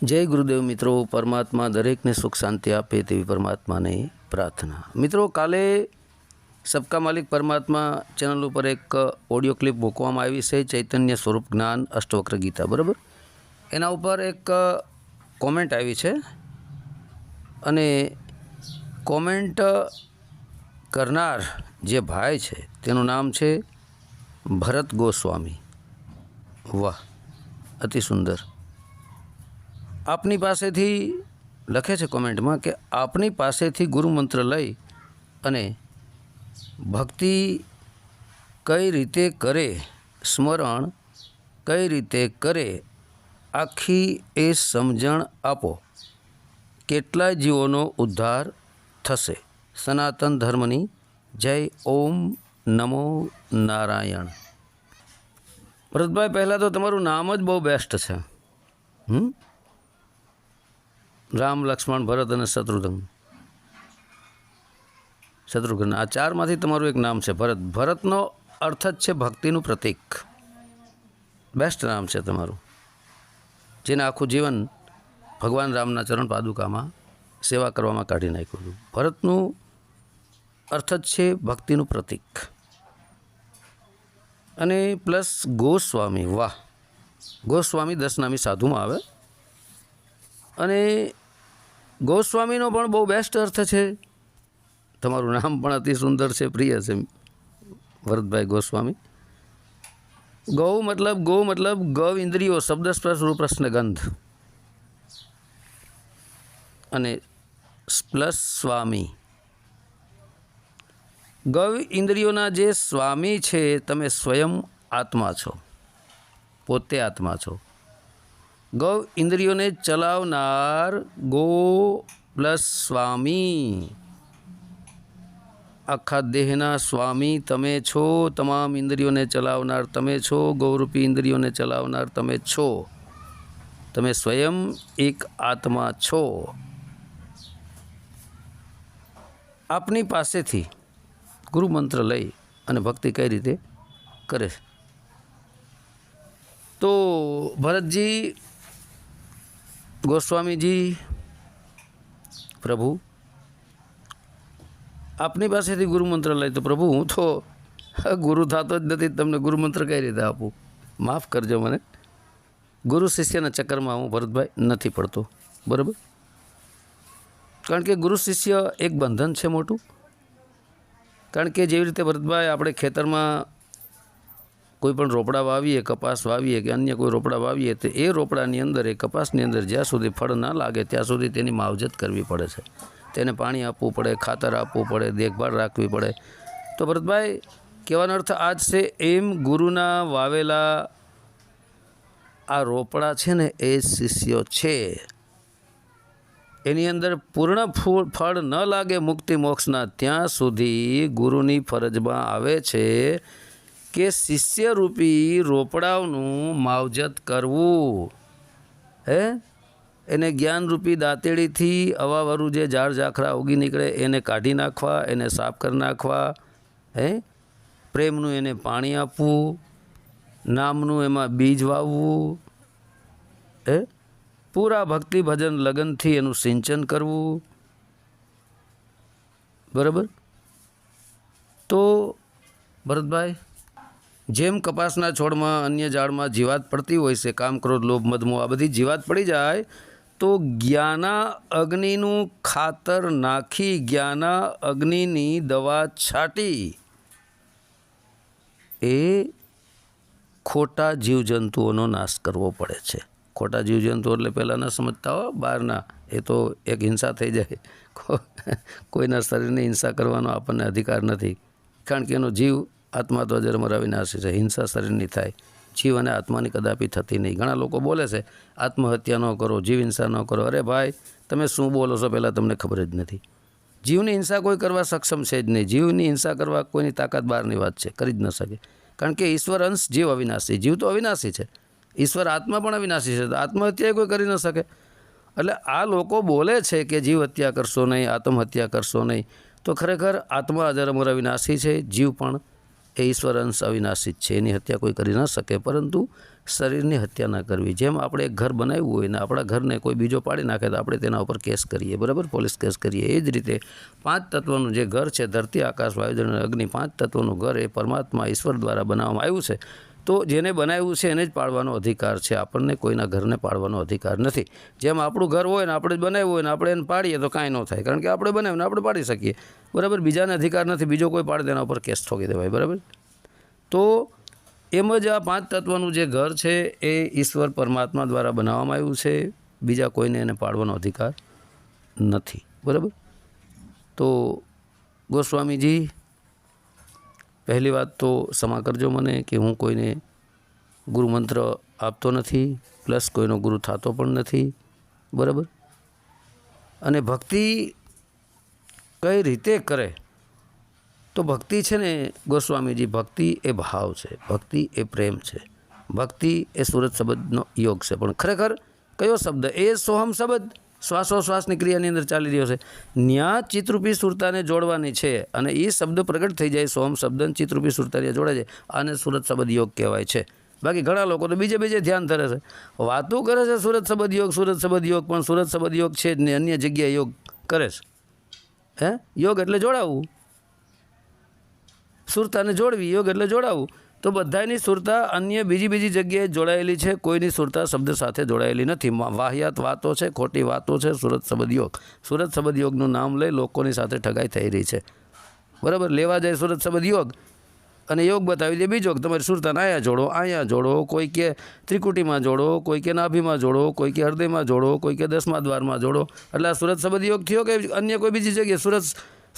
જય ગુરુદેવ મિત્રો, પરમાત્મા દરેકને સુખ શાંતિ આપે તેવી પરમાત્માની પ્રાર્થના. મિત્રો, કાલે સબકા માલિક પરમાત્મા ચેનલ ઉપર એક ઓડિયો ક્લિપ મૂકવામાં આવી છે, ચૈતન્ય સ્વરૂપ જ્ઞાન અષ્ટવક્ર ગીતા, બરાબર? એના ઉપર એક કોમેન્ટ આવી છે અને કોમેન્ટ કરનાર જે ભાઈ છે, તેનું નામ છે ભરત ગોસ્વામી. વાહ, અતિ સુંદર. આપની પાસેથી લખે છે કોમેન્ટમાં કે આપની પાસેથી ગુરુમંત્ર લઈ અને ભક્તિ કઈ રીતે કરે, સ્મરણ કઈ રીતે કરે, આખી એ સમજણ આપો. કેટલા જીવોનો ઉદ્ધાર થશે. સનાતન ધર્મની જય ઓમ નમો નારાયણ. ભરતભાઈ, પહેલાં તો તમારું નામ જ બહુ બેસ્ટ છે. હમ? રામ, લક્ષ્મણ, ભરત અને શત્રુઘ્ન. શત્રુઘ્ન, આ ચારમાંથી તમારું એક નામ છે ભરત. ભરતનો અર્થ જ છે ભક્તિનું પ્રતીક. બેસ્ટ નામ છે તમારું. જેને આખું જીવન ભગવાન રામના ચરણ પાદુકામાં સેવા કરવામાં કાઢી નાખ્યું હતું. ભરતનું અર્થ જ છે ભક્તિનું પ્રતીક. અને પ્લસ ગોસ્વામી, વાહ. ગોસ્વામી દસનામી સાધુમાં આવે. અને ગોસ્વામીનો પણ બહુ બેસ્ટ અર્થ છે. તમારું નામ પણ અતિ સુંદર છે, પ્રિય છે, ભરતભાઈ ગોસ્વામી. ગૌ મતલબ ગૌ મતલબ ગૌ ઇન્દ્રિયો શબ્દ સ્પર્શ રૂપ્રશ્ન ગંધ. અને પ્લસ સ્વામી. ગૌ ઇન્દ્રિયોના જે સ્વામી છે, તમે સ્વયં આત્મા છો. પોતે આત્મા છો. ગૌ ઇન્દ્રિયોને ચલાવનાર ગો પ્લસ સ્વામી. આખા દેહના સ્વામી તમે છો, તમામ ઇન્દ્રિયોને ચલાવનાર તમે છો, ગૌરૂપી ઇન્દ્રિયોને ચલાવનાર તમે છો. તમે સ્વયં એક આત્મા છો. આપની પાસેથી ગુરુમંત્ર લઈ અને ભક્તિ કઈ રીતે કરે? તો ભરતજી ગોસ્વામીજી, પ્રભુ, આપની પાસેથી ગુરુમંત્ર લઈ તો પ્રભુ હું તો ગુરુ થતો જ નથી, તમને ગુરુમંત્ર કઈ રીતે આપું? માફ કરજો મને. ગુરુ શિષ્યના ચક્કરમાં હું ભરતભાઈ નથી પડતો. બરાબર? કારણ કે ગુરુ શિષ્ય એક બંધન છે મોટું. કારણ કે જેવી રીતે ભરતભાઈ આપણે ખેતરમાં કોઈ પણ રોપડા વાવીએ, કપાસ વાવીએ કે અન્ય કોઈ રોપડા વાવીએ, તો એ રોપડાની અંદર, એ કપાસની અંદર જ્યાં સુધી ફળ ના લાગે, ત્યાં સુધી તેની માવજત કરવી પડે છે. તેને પાણી આપવું પડે, ખાતર આપવું પડે, દેખભાળ રાખવી પડે. તો ભરતભાઈ, કહેવાનો અર્થ આજ છે, એમ ગુરુના વાવેલા આ રોપડા છે ને, એ શિષ્યો છે. એની અંદર પૂર્ણ ફૂ, ફળ ન લાગે, મુક્તિ મોક્ષના, ત્યાં સુધી ગુરુની ફરજમાં આવે છે. કે શિષ્યરૂપી રોપડાઓનું માવજત કરવું? હે? એને જ્ઞાનરૂપી દાંતેડીથી અવાવરું જે ઝાડ ઝાખરા ઉગી નીકળે, એને કાઢી નાખવા, એને સાફ કરી નાખવા, હે? પ્રેમનું એને પાણી આપવું, નામનું એમાં બીજ વાવવું, હે? પૂરા ભક્તિ ભજન લગનથી એનું સિંચન કરવું. બરાબર? તો, ભરતભાઈ જેમ કપાસના છોડમાં અન્ય ઝાડમાં જીવાત પડતી હોય છે, કામ, ક્રોધ, લોભ મધમો આ બધી જીવાત પડી જાય, તો જ્ઞાના અગ્નિનું ખાતર નાખી જ્ઞાના અગ્નિની દવા છાંટી. એ ખોટા જીવજંતુઓનો નાશ કરવો પડે છે. ખોટા જીવજંતુઓ એટલે પહેલાં ન સમજતા હો, બહારના. એ તો એક હિંસા થઈ જાય. કોઈના શરીરની હિંસા કરવાનો આપણને અધિકાર નથી. કારણ કે એનો જીવ આત્મા તો અજરમર અવિનાશી છે. હિંસા શરીરની થાય. જીવ અને આત્માની કદાપી થતી નહીં. ઘણા લોકો બોલે છે, આત્મહત્યા ન કરો, જીવ હિંસા ન કરો. અરે ભાઈ, તમે શું બોલો છો પહેલાં તમને ખબર જ નથી. જીવની હિંસા કોઈ કરવા સક્ષમ છે જ નહીં. જીવની હિંસા કરવા કોઈની તાકાત બહારની વાત છે. કરી જ ન શકે. કારણ કે ઈશ્વર અંશ જીવ અવિનાશી. જીવ તો અવિનાશી છે. ઈશ્વર આત્મા પણ અવિનાશી છે. તો આત્મહત્યા કોઈ કરી ન શકે. એટલે આ લોકો બોલે છે કે જીવ હત્યા કરશો નહીં, આત્મહત્યા કરશો નહીં. તો ખરેખર આત્મા અજરમર અવિનાશી છે, જીવ પણ એ ઈશ્વર અંશ અવિનાશી છે. એની હત્યા કોઈ કરી ન શકે, પરંતુ શરીરની હત્યા ન કરવી. જેમ આપણે એક ઘર બનાવ્યું હોય ને આપણા ઘરને કોઈ બીજો પાડી નાખે તો આપણે તેના ઉપર કેસ કરીએ. બરાબર? પોલીસ કેસ કરીએ. એ જ રીતે પાંચ તત્વનું જે ઘર છે, ધરતી, આકાશ વાયુજળ અને અગ્નિ, પાંચ તત્વનું ઘર એ પરમાત્મા ઈશ્વર દ્વારા બનાવવામાં આવ્યું છે. તો જેને બનાવ્યું છે એને જ પાડવાનો અધિકાર છે. આપણને કોઈના ઘરને પાડવાનો અધિકાર નથી. જેમ આપણું ઘર હોય ને આપણે જ બનાવ્યું હોય ને આપણે એને પાડીએ તો કાંઈ ન થાય. કારણ કે આપણે બનાવ્યું ને આપણે પાડી શકીએ. બરાબર? બીજાને અધિકાર નથી. બીજો કોઈ પાડે તેના ઉપર કેસ ઠોકી દેવાય. બરાબર? તો એમ જ આ પાંચ તત્વનું જે ઘર છે એ ઈશ્વર પરમાત્મા દ્વારા બનાવવામાં આવ્યું છે. બીજા કોઈને એને પાડવાનો અધિકાર નથી. બરાબર? તો ગોસ્વામીજી પહેલી વાત તો ક્ષમા કરજો મને કે હું કોઈને ગુરુમંત્ર આપતો નથી, પ્લસ કોઈનો ગુરુ થતો પણ નથી. બરાબર? અને ભક્તિ કઈ રીતે કરે? તો ભક્તિ છે ને, ગોસ્વામીજી, ભક્તિ એ ભાવ છે, ભક્તિ એ પ્રેમ છે. ભક્તિ એ સુરત શબ્દનો યોગ છે. પણ ખરેખર કયો શબ્દ? એ સોહમ શબ્દ. શ્વાસોશ્વાસની ક્રિયાની અંદર ચાલી રહ્યો છે. ન્યા ચિત્રરૂપી સુરતાને જોડવાની છે અને એ શબ્દ પ્રગટ થઈ જાય, સોમ શબ્દ ચિત્રરૂપી સુરતાને જોડે છે આને સુરત શબ્દ યોગ કહેવાય છે. બાકી ઘણા લોકો તો બીજે બીજે ધ્યાન ધરે છે. વાતો કરે છે સુરત શબ્દ યોગ, સુરત શબ્દ યોગ, પણ સુરત શબ્દ યોગ છે જ ને અન્ય જગ્યાએ યોગ કરે છે. હે? યોગ એટલે જોડાવવું સુરતાને જોડવી, યોગ એટલે જોડાવવું તો બધાની સુરતા અન્ય બીજી બીજી જગ્યાએ જોડાયેલી છે. કોઈની સુરતા શબ્દ સાથે જોડાયેલી નથી. વાહિયાત વાતો છે, ખોટી વાતો છે, સુરત શબ્દ સુરત શબ્દ યોગનું નામ લઈ લોકોની સાથે ઠગાઈ થઈ રહી છે. બરાબર? લેવા જાય સુરત શબ્દ યોગ. અને યોગ બતાવી દે બીજો તમારી સુરતાને અહીંયા જોડો અહીંયા જોડો, કોઈ કે ત્રિકુટીમાં જોડો, કોઈ કે નાભીમાં જોડો, કોઈ કે હૃદયમાં જોડો, કોઈ કે દસમા દ્વારમાં જોડો. એટલે આ સુરત શબ્દ યોગ થયો કે અન્ય કોઈ બીજી જગ્યાએ? સુરત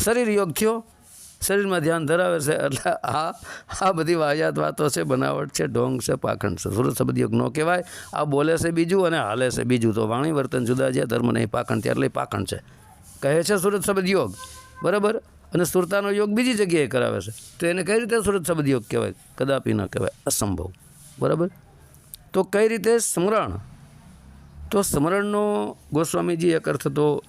શરીર યોગ થયો? શરીરમાં ધ્યાન ધરાવે છે એટલે આ આ બધી વાહિયાત વાતો છે, બનાવટ છે, ઢોંગ છે, પાખંડ છે. સુરત શબ્દ યોગ ન કહેવાય. આ બોલે છે બીજું અને હાલે છે બીજું. તો વાણી વર્તન જુદા છે, ધર્મ નહીં, પાખંડ ત્યારે પાખંડ છે. કહે છે સુરત શબ્દ યોગ બરાબર? અને સુરતાનો યોગ બીજી જગ્યાએ કરાવે છે. તો એને કઈ રીતે સુરત શબ્દ યોગ કહેવાય? કદાપી ન કહેવાય. અસંભવ. બરાબર? તો કઈ રીતે સ્મરણ? તો સ્મરણનો ગોસ્વામીજી એક અર્થ તો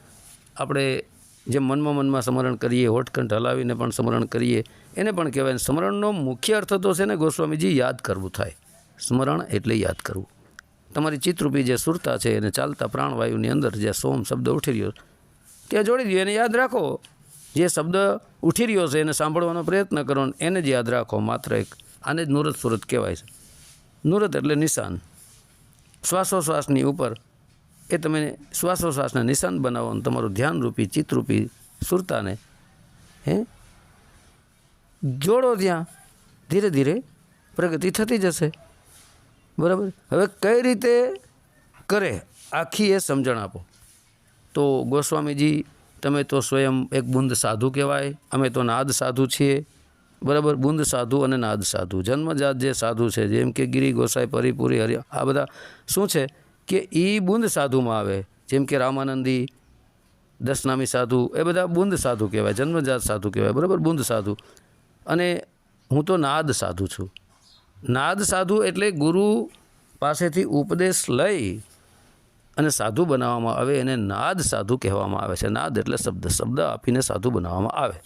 આપણે જેમ મનમાં મનમાં સ્મરણ કરીએ, હોઠકંઠ હલાવીને પણ સ્મરણ કરીએ, એને પણ કહેવાય. સ્મરણનો મુખ્ય અર્થ તો છે ને, ગોસ્વામીજી, યાદ કરવું થાય. સ્મરણ એટલે યાદ કરવું. તમારી ચિત્રરૂપી જે સુરતા છે, એને ચાલતા પ્રાણવાયુની અંદર જે સોમ શબ્દ ઉઠી રહ્યો, ત્યાં જોડી દો એને યાદ રાખો. જે શબ્દ ઉઠી રહ્યો છે, એને સાંભળવાનો પ્રયત્ન કરો એને જ યાદ રાખો. માત્ર એક, આને જ નુરત સુરત કહેવાય છે. નુરત એટલે નિશાન. શ્વાસોશ્વાસની ઉપર એ તમે શ્વાસોશ્વાસને નિશાન બનાવો અને તમારું ધ્યાનરૂપી, ચિત્તરૂપી સુરતાને, હે? જોડો ત્યાં. ધીરે ધીરે પ્રગતિ થતી જશે. બરાબર? હવે કઈ રીતે કરે? આખી એ સમજણ આપો. તો ગોસ્વામીજી, તમે તો સ્વયં એક બુંદ સાધુ કહેવાય. અમે તો નાદ સાધુ છીએ. બરાબર? બુંદ સાધુ અને નાદ સાધુ. જન્મજાત જે સાધુ છે, જેમ કે ગિરી ગોસાઈ, પરિપુરી, હરિ, આ બધા શું છે? કે એ બુંદ સાધુમાં આવે. જેમ કે રામાનંદી, દસનામી સાધુ, એ બધા બુંદ સાધુ કહેવાય, જન્મજાત સાધુ કહેવાય, બરાબર? બુંદ સાધુ. અને હું તો નાદ સાધુ છું. નાદ સાધુ એટલે ગુરુ પાસેથી ઉપદેશ લઈ અને સાધુ બનાવવામાં આવે, એને નાદ સાધુ કહેવામાં આવે છે. નાદ એટલે શબ્દ. શબ્દ આપીને સાધુ બનાવવામાં આવે.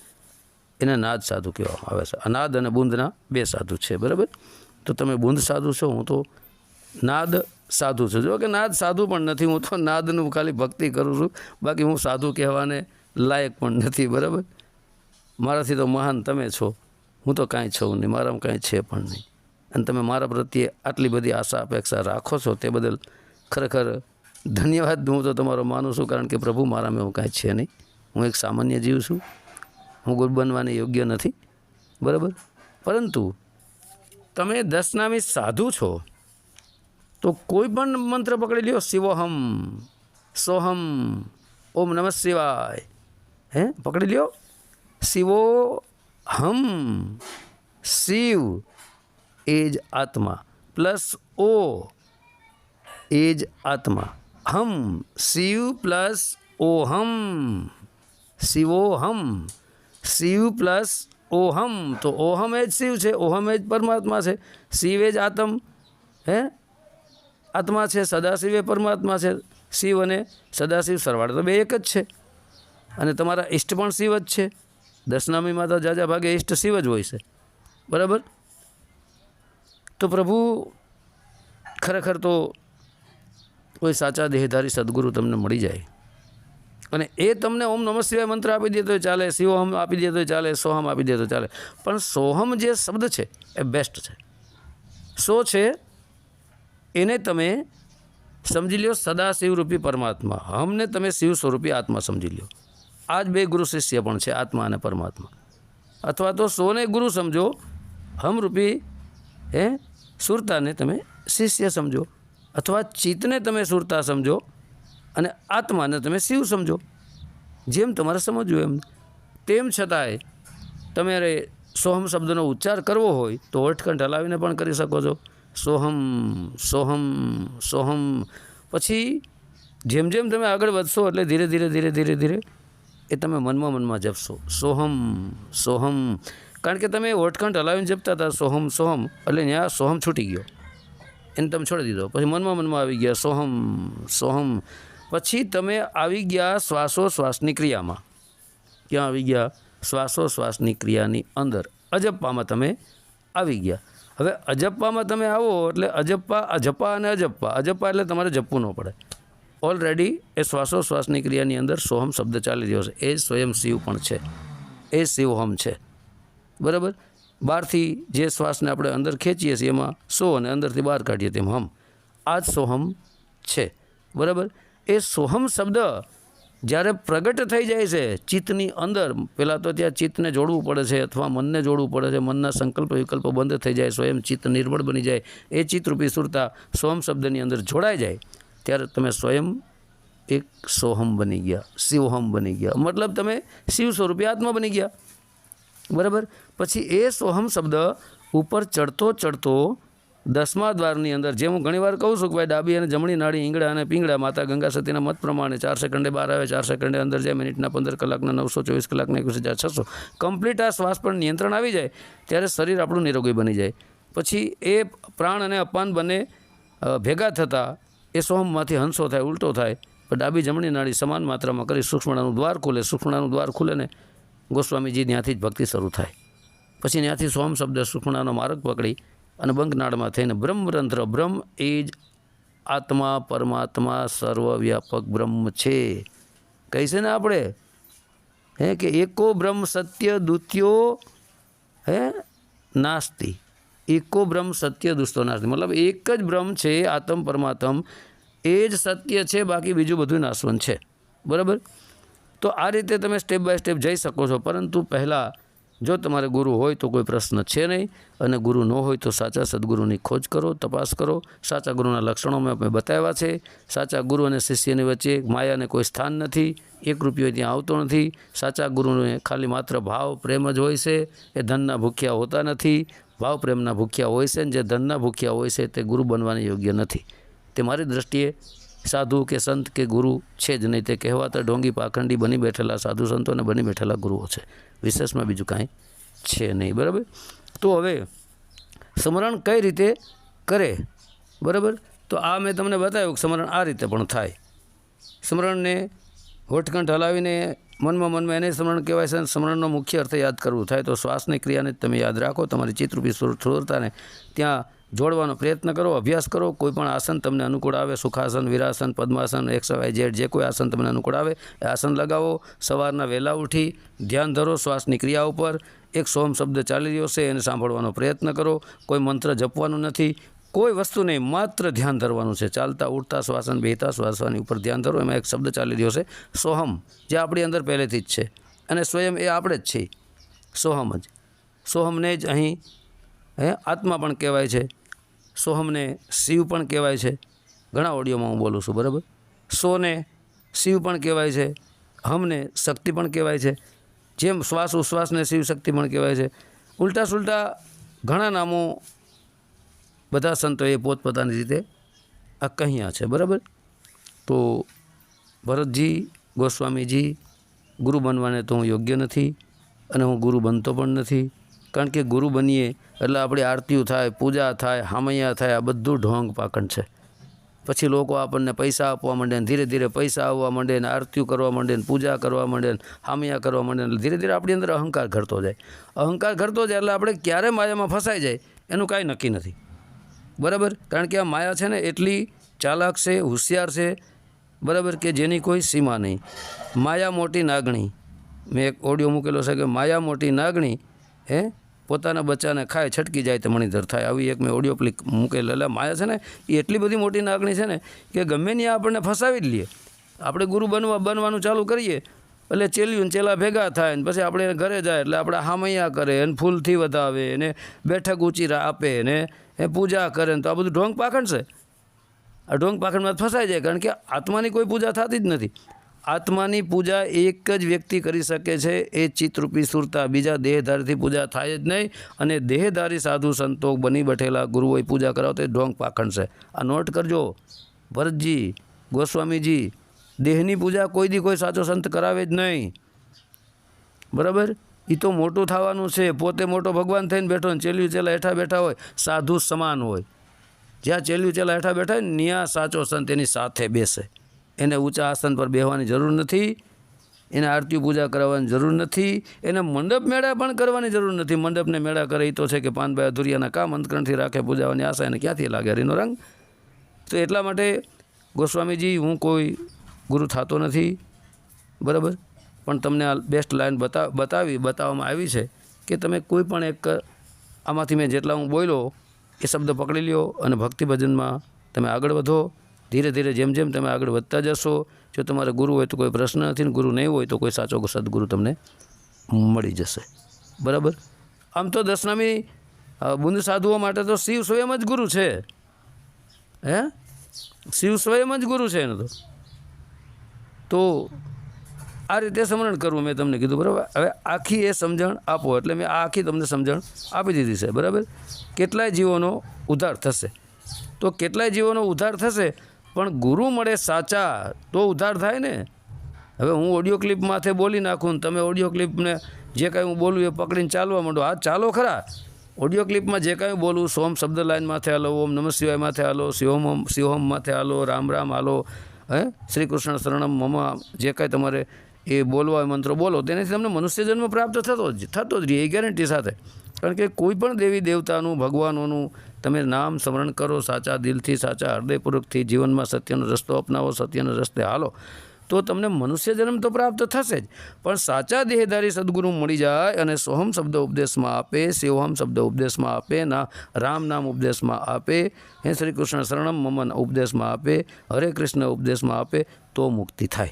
એને નાદ સાધુ કહેવામાં આવે છે. અનાદ અને બુંદના બે સાધુ છે, બરાબર? તો તમે બુંદ સાધુ છો, હું તો નાદ સાધુ છું. જો કે નાદ સાધુ પણ નથી, હું તો નાદનું ખાલી ભક્તિ કરું છું. બાકી હું સાધુ કહેવાને લાયક પણ નથી, બરાબર? મારાથી તો મહાન તમે છો. હું તો કાંઈ છું નહીં, મારામાં કાંઈ છે પણ નહીં. અને તમે મારા પ્રત્યે આટલી બધી આશા અપેક્ષા રાખો છો તે બદલ ખરેખર ધન્યવાદ. હું તો તમારો માનું છું, કારણ કે પ્રભુ મારામાં એવું કાંઈ છે નહીં. હું એક સામાન્ય જીવ છું. હું ગુરુ બનવાને યોગ્ય નથી, બરાબર? પરંતુ તમે દસનામી સાધુ છો. તો કોઈ પણ મંત્ર પકડી લ્યો, શિવોહમ, સોહમ, ઓમ નમઃ શિવાય. હે? પકડી લ્યો. શિવો હમ શિવ એ જ આત્મા. પ્લસ ઓ એ જ આત્મા. હમ, શિવ પ્લસ ઓહમ, શિવોહમ, શિવ પ્લસ ઓહમ. તો ઓહમ એ જ શિવ છે, ઓહમ એ જ પરમાત્મા છે. શિવ એ જ આત્મ. હે? આત્મા છે, સદાશિવ એ પરમાત્મા છે, શિવ અને સદાશિવ સરવાળે તો બે એક જ છે. અને તમારા ઈષ્ટ પણ શિવ જ છે. દશનામીમાં તો જાજા ભાગે ઈષ્ટ શિવ જ હોય છે. બરાબર? તો પ્રભુ, ખરેખર તો કોઈ સાચા દેહધારી સદગુરુ તમને મળી જાય. અને એ તમને ઓમ નમઃ શિવાય મંત્ર આપી દે તો ચાલે, શિવોહમ આપી દે તો ચાલે, સોહમ આપી દે તો ચાલે. પણ સોહમ જે શબ્દ છે, એ બેસ્ટ છે. સો છે? એને તમે સમજી લ્યો સદા શિવરૂપી પરમાત્મા. હમને તમે શિવ સ્વરૂપી આત્મા સમજી લ્યો. આ જ બે ગુરુ શિષ્ય પણ છે, આત્મા અને પરમાત્મા. અથવા તો સોને ગુરુ સમજો હમરૂપી હે, સુરતાને તમે શિષ્ય સમજો. અથવા ચિત્તને તમે સુરતા સમજો અને આત્માને તમે શિવ સમજો. જેમ તમારે સમજવું એમ. તેમ છતાંય તમારે સોહમ શબ્દનો ઉચ્ચાર કરવો હોય તો ઓઠકંઠ હલાવીને પણ કરી શકો છો. સોહમ સોહમ સોહમ. પછી જેમ જેમ તમે આગળ વધશો એટલે ધીરે ધીરે ધીરે ધીરે ધીરે એ તમે મનમાં મનમાં જપશો. સોહમ સોહમ. કારણ કે તમે હોઠકંઠ હલાવીને જપતા હતા, સોહમ સોહમ. એટલે ત્યાં સોહમ છૂટી ગયો. એને તમે છોડી દીધો. પછી મનમાં મનમાં આવી ગયા, સોહમ સોહમ. પછી તમે આવી ગયા શ્વાસોશ્વાસની ક્રિયામાં. ક્યાં આવી ગયા? શ્વાસોશ્વાસની ક્રિયાની અંદર અજપ્પામાં તમે આવી ગયા. હવે અજપ્પામાં તમે આવો એટલે અજપ્પા અજપ્પા અને અજપ્પા. અજપ્પા એટલે તમારે જપવું ન પડે. ઓલરેડી એ શ્વાસોશ્વાસની ક્રિયાની અંદર સોહમ શબ્દ ચાલી રહ્યો છે. એ સ્વયં શિવ પણ છે. એ શિવહમ છે. બરાબર? બહારથી જે શ્વાસને આપણે અંદર ખેંચીએ છીએ, એમાં સો અને અંદરથી બહાર કાઢીએ તેમ હમ. આ જ સોહમ છે. બરાબર? એ સોહમ શબ્દ જ્યારે પ્રગટ થઈ જાય છે, ચિત્તની અંદર પહેલાં તો ત્યાં ચિત્તને જોડવું પડે છે અથવા મનને જોડવું પડે છે, મનના સંકલ્પ વિકલ્પો બંધ થઈ જાય, સ્વયં ચિત્ત નિર્મળ બની જાય, એ ચિત્તરૂપી સુરતા સોહમ શબ્દની અંદર જોડાઈ જાય, ત્યારે તમે સ્વયં એક સોહમ બની ગયા, શિવહમ બની ગયા. મતલબ તમે શિવ સ્વરૂપે આત્મા બની ગયા. બરાબર? પછી એ સોહમ શબ્દ ઉપર ચડતો ચડતો દસમા દ્વારની અંદર જે હું ઘણીવાર કહું છું કે ભાઈ ડાબી અને જમણી નાળી ઈંગડા અને પીંગળા, માતા ગંગા સતીના મત પ્રમાણે ચાર સેકન્ડે બહાર આવે, ચાર સેકન્ડે અંદર જાય, મિનિટના પંદર કલાકના, નવસો ચોવીસ કલાકના, એકવીસ હજાર છસો. કમ્પ્લીટ આ શ્વાસ પર નિયંત્રણ આવી જાય, ત્યારે શરીર આપણું નિરોગી બની જાય. પછી એ પ્રાણ અને અપાન બંને ભેગા થતાં, એ સોહમમાંથી હંસો થાય, ઉલટો થાય પણ ડાબી જમણી નાળી સમાન માત્રામાં કરી સૂક્ષ્મણાનું દ્વાર ખુલે, સૂક્ષ્મણાનું દ્વાર ખુલે ને ગોસ્વામીજી ત્યાંથી જ ભક્તિ શરૂ થાય. પછી ત્યાંથી સોમ શબ્દ સુખણાનો માર્ગ પકડી અને બંકનાળમાં થઈને બ્રહ્મરંધ્ર બ્રહ્મ એ જ આત્મા, પરમાત્મા સર્વવ્યાપક બ્રહ્મ છે. કહી છે ને આપણે? હે કે એકો બ્રહ્મ સત્ય દ્વિતીયો હે? નાસ્તિ. એકો બ્રહ્મ સત્ય દુસ્તો નાસ્તિ. મતલબ એક જ બ્રહ્મ છે, આત્મ, પરમાત્મ. એ જ સત્ય છે, બાકી બીજું બધું નાશવંત છે. બરાબર? તો આ રીતે તમે સ્ટેપ બાય સ્ટેપ જઈ શકો છો. પરંતુ પહેલાં જો તમારે ગુરુ હોય તો કોઈ પ્રશ્ન છે નહીં અને ગુરુ ન હોય તો સાચા સદગુરુની ખોજ કરો, તપાસ કરો. સાચા ગુરુના લક્ષણો મેં આપણે બતાવ્યા છે. સાચા ગુરુ અને શિષ્યની વચ્ચે માયાને કોઈ સ્થાન નથી. એક રૂપિયો ત્યાં આવતો નથી. સાચા ગુરુને ખાલી માત્ર ભાવ, પ્રેમ જ હોય છે. એ ધનના ભૂખ્યા હોતા નથી. ભાવ, પ્રેમના ભૂખ્યા હોય છે ને જે ધનના ભૂખ્યા હોય છે તે ગુરુ બનવાને યોગ્ય નથી. તે મારી દ્રષ્ટિએ સાધુ કે સંત કે ગુરુ છે જ નહીં. તે કહેવાતા ઢોંગી, પાખંડી બની બેઠેલા સાધુ સંતો અને બની બેઠેલા ગુરુઓ છે. વિશેષમાં બીજું કાંઈ છે નહીં, બરાબર? તો હવે સ્મરણ કઈ રીતે કરે? બરાબર? તો આ મેં તમને બતાવ્યું કે સ્મરણ આ રીતે પણ થાય. સ્મરણને હોઠકંઠ હલાવીને મનમાં મનમાં એને સ્મરણ કહેવાય છે અને સ્મરણનો મુખ્ય અર્થ યાદ કરવું થાય. તો શ્વાસની ક્રિયાને તમે યાદ રાખો. તમારી ચિત્રરૂપી સુરતાને ત્યાં જોડવાનો પ્રયત્ન કરો, અભ્યાસ કરો, કોઈ પણ આસન તમને અનુકૂળ આવે, Sukhasana, Virasana, Padmasana, X, Y, Z, જે કોઈ આસન તમને અનુકૂળ આવે, એ આસન લગાવો, સવારના વહેલા ઉઠી, ધ્યાન ધરો, શ્વાસની ક્રિયા ઉપર, એક સોમ શબ્દ ચાલી રહ્યો છે, એને સાંભળવાનો પ્રયત્ન કરો, કોઈ મંત્ર જપવાનું નથી, કોઈ વસ્તુ નહીં, માત્ર ધ્યાન ધરવાનું છે, ચાલતા ઉઠતા શ્વાસન, બેહતા, શ્વાસવાની ઉપર ધ્યાન ધરો, એમાં એક શબ્દ ચાલી રહ્યો છે, સોહમ, જે આપણી અંદર પહેલેથી જ છે, અને સ્વયં એ આપણે જ છીએ, સોહમ જ, સોહમને જ અહીં હે? આત્મા પણ કહેવાય છે. સોહમને શિવ પણ કહેવાય છે. ઘણા ઓડિયોમાં હું બોલું છું, બરાબર? સોને શિવ પણ કહેવાય છે. હમને શક્તિ પણ કહેવાય છે. જેમ શ્વાસ ઉશ્વાસને શિવ શક્તિ પણ કહેવાય છે. ઉલટા સુલટા ઘણા નામો બધા સંતોએ પોતપોતાની રીતે આ કહ્યા છે, બરાબર? તો ભરતજી, ગોસ્વામીજી, ગુરુ બનવાને તો હું યોગ્ય નથી અને હું ગુરુ બનતો પણ નથી. કારણ કે ગુરુ બનીએ એટલે આપણી આરતીઓ થાય, પૂજા થાય, હામૈયા થાય, આ બધું ઢોંગ પાકણ છે. પછી લોકો આપણને પૈસા આપવા માંડે ને ધીરે ધીરે પૈસા આવવા માંડે ને આરતીઓ કરવા માંડે ને પૂજા કરવા માંડે ને હામિયા કરવા માંડે ને ધીરે ધીરે આપણી અંદર અહંકાર ઘટતો જાય. અહંકાર ઘટતો જાય એટલે આપણે ક્યારે માયામાં ફસાઈ જાય એનું કાંઈ નક્કી નથી. બરાબર? કારણ કે આ માયા છે ને એટલી ચાલાક છે, હોશિયાર છે. બરાબર? કે જેની કોઈ સીમા નહીં. માયા મોટી નાગણી. મેં એક ઓડિયો મૂકેલો છે કે માયા મોટી નાગણી, હે? પોતાના બચ્ચાને ખાય, છટકી જાય તો મણિધર થાય. આવી એક મેં ઓડિયો ક્લિક મૂકેલ. એટલે માયા છે ને, એ એટલી બધી મોટી નાગણી છે ને, કે ગમે ત્યાં આપણને ફસાવી જ લઈએ આપણે ગુરુ બનવા, બનવાનું ચાલુ કરીએ, એટલે ચેલ્યું ચેલા ભેગા થાય ને પછી આપણે ઘરે જાય, એટલે આપણે હામૈયા કરે એને ફૂલથી વધાવે ને બેઠક ઊંચી આપે ને એ પૂજા કરે ને તો આ બધું ઢોંગ પાખણ છે. આ ઢોંગ પાખણમાં ફસાઈ જાય કારણ કે આત્માની કોઈ પૂજા થતી જ નથી. આત્માની પૂજા એક જ વ્યક્તિ કરી શકે છે, એ ચિત્તરૂપી સુરતા. બીજા દેહધારીથી પૂજા થાય જ નહીં અને દેહધારી સાધુ સંતો બની બેઠેલા ગુરુઓએ પૂજા કરાવતા ઢોંગ પાખંડ છે. આ નોટ કરજો. ભરતજી, ગોસ્વામીજી, દેહની પૂજા કોઈ દી કોઈ સાચો સંત કરાવે જ નહીં. બરાબર? એ તો મોટું થવાનું છે. પોતે મોટો ભગવાન થઈને બેઠો ને ચેલ્યું ચેલા હેઠા બેઠા હોય, સાધુ સમાન હોય. જ્યાં ચેલ્યું ચેલા હેઠા બેઠા હોય ત્યાં સાચો સંત એની સાથે બેસે. એને ઊંચા આસન પર બેહવાની જરૂર નથી, એને આરતી પૂજા કરાવવાની જરૂર નથી, એને મંડપ મેળા પણ કરવાની જરૂર નથી. મંડપને મેળા કરે એ તો છે કે પાનભાઈ અધુરિયાના કામ અંતકરણથી રાખે, પૂજાવાની આશા એને ક્યાંથી લાગે? હરીનો રંગ? તો એટલા માટે ગોસ્વામીજી, હું કોઈ ગુરુ થતો નથી, બરાબર? પણ તમને આ બેસ્ટ લાઈન બતા, બતાવી, બતાવવામાં આવી છે કે તમે કોઈ પણ એક આમાંથી મેં જેટલા હું બોલ્યો, એ શબ્દ પકડી લ્યો અને ભક્તિ ભજનમાં તમે આગળ વધો. ધીરે ધીરે જેમ જેમ તમે આગળ વધતા જશો, જો તમારે ગુરુ હોય તો કોઈ પ્રશ્ન નથી ને ગુરુ નહીં હોય તો કોઈ સાચો સદગુરુ તમને મળી જશે. બરાબર? આમ તો દશનામી બુંદ સાધુઓ માટે તો શિવ સ્વયં જ ગુરુ છે. હે? શિવ સ્વયં જ ગુરુ છે એનો તો. તો આ રીતે સ્મરણ કરવું મેં તમને કીધું, બરાબર? હવે આખી એ સમજણ આપો, એટલે મેં આ આખી તમને સમજણ આપી દીધી છે, બરાબર? કેટલાય જીવોનો ઉદ્ધાર થશે. તો કેટલાય જીવોનો ઉદ્ધાર થશે પણ ગુરુ મળે સાચા તો ઉદ્ધાર થાય ને. હવે હું ઓડિયો ક્લિપ માથે બોલી નાખું તમે ઓડિયો ક્લિપને જે કાંઈ હું બોલું એ પકડીને ચાલવા માંડો. આ ચાલો ખરા. ઓડિયો ક્લિપમાં જે કાંઈ બોલું, સોમ શબ્દ લાઈન માથે હાલો, ઓમ નમઃ શિવાય માથે હાલો, શિવોમ શિવોમ માથે હાલો, રામ રામ હાલો, હે? શ્રી કૃષ્ણ શરણમ મમા, જે કાંઈ તમારે એ બોલવા મંત્રો બોલો, તેનાથી તમને મનુષ્ય જન્મ પ્રાપ્ત થતો જ થતો જ રહે, એ ગેરંટી સાથે. કારણ કે કોઈ પણ દેવી દેવતાનું, ભગવાનોનું તમે નામ સ્મરણ કરો, સાચા દિલથી, સાચા હૃદયપૂર્વકથી જીવનમાં સત્યનો રસ્તો અપનાવો, સત્યના રસ્તે હાલો. તો તમને મનુષ્ય જન્મ તો પ્રાપ્ત થશે જ, પણ સાચા દેહધારી સદગુરુ મળી જાય અને સોહમ શબ્દ ઉપદેશમાં આપે શિવહમ શબ્દ ઉપદેશમાં આપે, ના, રામ નામ ઉપદેશમાં આપે, હે શ્રી કૃષ્ણ શરણમ મમન ઉપદેશમાં આપે, હરે કૃષ્ણ ઉપદેશમાં આપે, તો મુક્તિ થાય.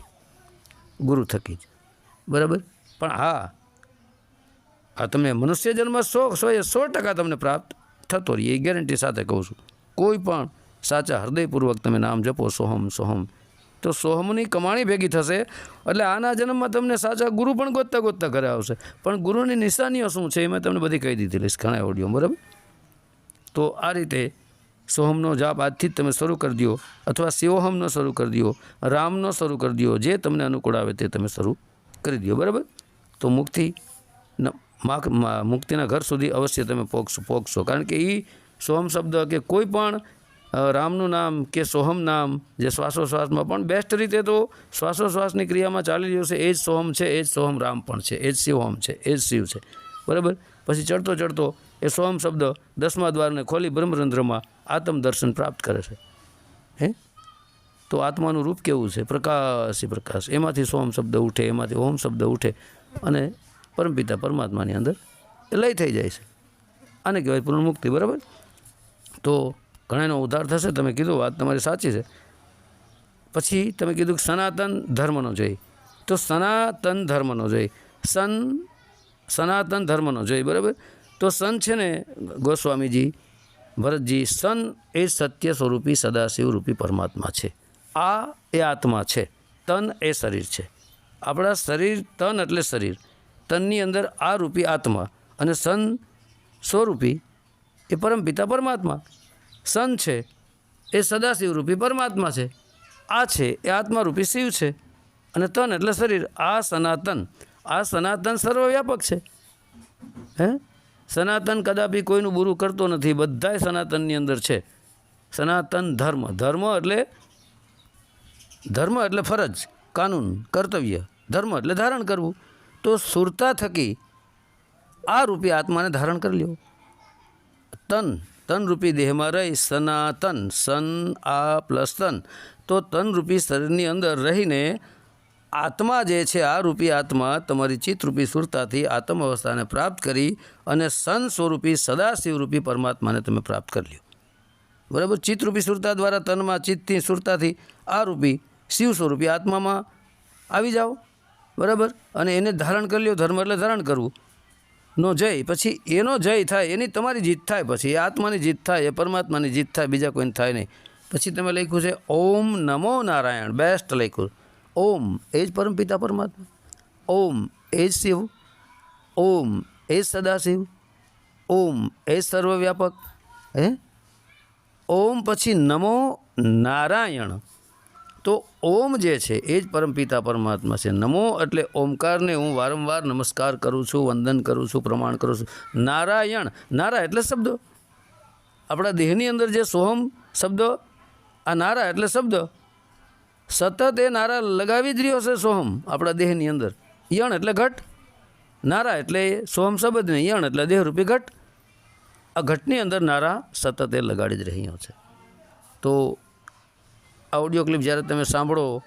ગુરુ થકી જ. બરાબર? પણ હા, આ તમને મનુષ્ય જન્મ સો સો એ સો ટકા તમને પ્રાપ્ત થતો રહીએ એ ગેરંટી સાથે કહું છું. કોઈ પણ સાચા હૃદયપૂર્વક તમે નામ જપો, સોહમ સોહમ. તો સોહમની કમાણી ભેગી થશે, એટલે આના જન્મમાં તમને સાચા ગુરુ પણ ગોતતા ગોતતા ઘરે આવશે. પણ ગુરુની નિશાનીઓ શું છે એ મેં તમને બધી કહી દીધી, લઈશ ઘણા ઓડિયો બરાબર? તો આ રીતે સોહમનો જાપ આજથી જ તમે શરૂ કરી દો, અથવા શિવોહમનો શરૂ કરી દો, રામનો શરૂ કરી દો, જે તમને અનુકૂળ આવે તે તમે શરૂ કરી દો, બરાબર? તો મુક્તિ ન- મુક્તિના ઘર સુધી અવશ્ય તમે પોગશો પોગશો કારણ કે એ સોહમ શબ્દ કે કોઈ પણ રામનું નામ કે સોહમ નામ જે શ્વાસોશ્વાસમાં પણ બેસ્ટ રીતે તો શ્વાસોશ્વાસની ક્રિયામાં ચાલી રહ્યું છે. એ જ સોહમ છે, એ જ સોહમ રામ પણ છે, એ જ શિવહમ છે, એ જ શિવ છે. બરાબર? પછી ચડતો ચડતો એ સોહમ શબ્દ દસમા દ્વારને ખોલી બ્રહ્મરંધ્રમાં આત્મ દર્શન પ્રાપ્ત કરે છે. હે? તો આત્માનું રૂપ કેવું છે? પ્રકાશી પ્રકાશ. એમાંથી સોમ શબ્દ ઉઠે, એમાંથી ઓમ શબ્દ ઉઠે. અને પરમપિતા પરમાત્માની અંદર લય થઈ જાય છે. આને કહેવાય પૂર્ણ મુક્તિ બરાબર? તો ઘણાનો ઉદ્ધાર થશે, તમે કીધું વાત તમારી સાચી છે. પછી તમે કીધું કે સનાતન ધર્મનો જોઈ તો સનાતન ધર્મનો જોઈ સન, સનાતન ધર્મનો જોઈ બરાબર? તો સન છે ને, ગોસ્વામીજી, ભરતજી, સન એ સત્ય સ્વરૂપી, સદાશિવ રૂપી પરમાત્મા છે. આ એ આત્મા છે. તન એ શરીર છે. આપણા શરીર તન એટલે શરીર. તનની અંદર આ રૂપી આત્મા અને સન સ્વરૂપી એ પરમપિતા પરમાત્મા. સન છે એ સદાશિવ રૂપી પરમાત્મા છે. આ છે એ આત્મારૂપી શિવ છે. અને તન એટલે શરીર. આ સનાતન. આ સનાતન સર્વવ્યાપક છે. હે? સનાતન કદાપી કોઈનું બુરું કરતો નથી. બધાય સનાતનની અંદર છે. સનાતન ધર્મ. ધર્મ એટલે ધર્મ એટલે ફરજ. કાનૂન. કર્તવ્ય. ધર્મ એટલે ધારણ કરવું. તો સુરતા થકી આ રૂપી આત્માને ધારણ કરી લ્યો. તન તન રૂપી દેહમાં રહી સનાતન, સન, આ પ્લસ તન. તો તન રૂપી શરીરની અંદર રહીને આત્મા જે છે, આ રૂપી આત્મા તમારી ચિત્તરૂપી સુરતાથી આત્મ અવસ્થાને પ્રાપ્ત કરી અને સન સ્વરૂપી સદાશિવરૂપી પરમાત્માને તમે પ્રાપ્ત કરી લ્યો. બરાબર? ચિત્તરૂપી સુરતા દ્વારા તનમાં ચિત્તથી સુરતાથી આ રૂપી શિવ સ્વરૂપી આત્મામાં આવી જાઓ. બરાબર? અને એને ધારણ કરી લ્યો, ધર્મ એટલે ધારણ કરવું. નો જય, પછી એનો જય થાય, એની તમારી જીત થાય, પછી એ આત્માની જીત થાય, એ પરમાત્માની જીત થાય, બીજા કોઈને થાય નહીં. પછી તમે લખ્યું છે, ઓમ નમો નારાયણ બેસ્ટ લખ્યું. ઓમ એ જ પરમપિતા પરમાત્મા. ઓમ એ જ શિવ. ઓમ એ જ સદાશિવ. ઓમ એ જ સર્વવ્યાપક. હે? ઓમ પછી નમો નારાયણ. તો ઓમ જે છે, એ જ પરમપિતા પરમાત્મા છે. નમો એટલે ઓમકારને હું વારંવાર નમસ્કાર કરું છું, વંદન કરું છું, પ્રમાણ કરું છું. નારાયણ, નારા એટલે શબ્દ. આપણા દેહની અંદર જે સોહમ શબ્દ, આ નારા એટલે શબ્દ. સતત એ નારા લગાવી જ રહ્યો છે સોહમ આપણા દેહની અંદર. યણ એટલે ઘટ. નારા એટલે સોહમ શબ્દ નહીં, યણ એટલે દેહરૂપી ઘટ. આ ઘટની અંદર નારા સતત એ લગાડી જ રહ્યો છે. તો આ ઓડિયો ક્લિપ જ્યારે તમે સાંભળો,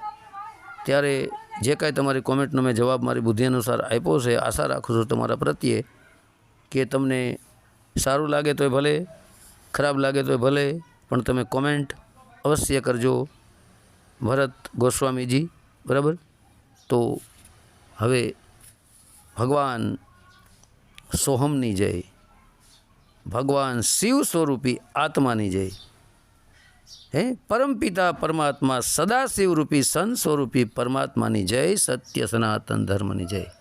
ત્યારે જે કાંઈ તમારી કોમેન્ટનો મેં જવાબ મારી બુદ્ધિ અનુસાર આપ્યો છે, આશા રાખું છું તમારા પ્રત્યે કે તમને સારું લાગે તોય ભલે, ખરાબ લાગે તોય ભલે, પણ તમે કોમેન્ટ અવશ્ય કરજો ભરત ગોસ્વામીજી, બરાબર? તો હવે ભગવાન સોહમની જય, ભગવાન શિવ સ્વરૂપી આત્માની જય. હે? પરમપિતા પરમાત્મા સદાશિવરૂપી સંત સ્વરૂપી પરમાત્માની જય સત્ય સનાતન ધર્મની જય.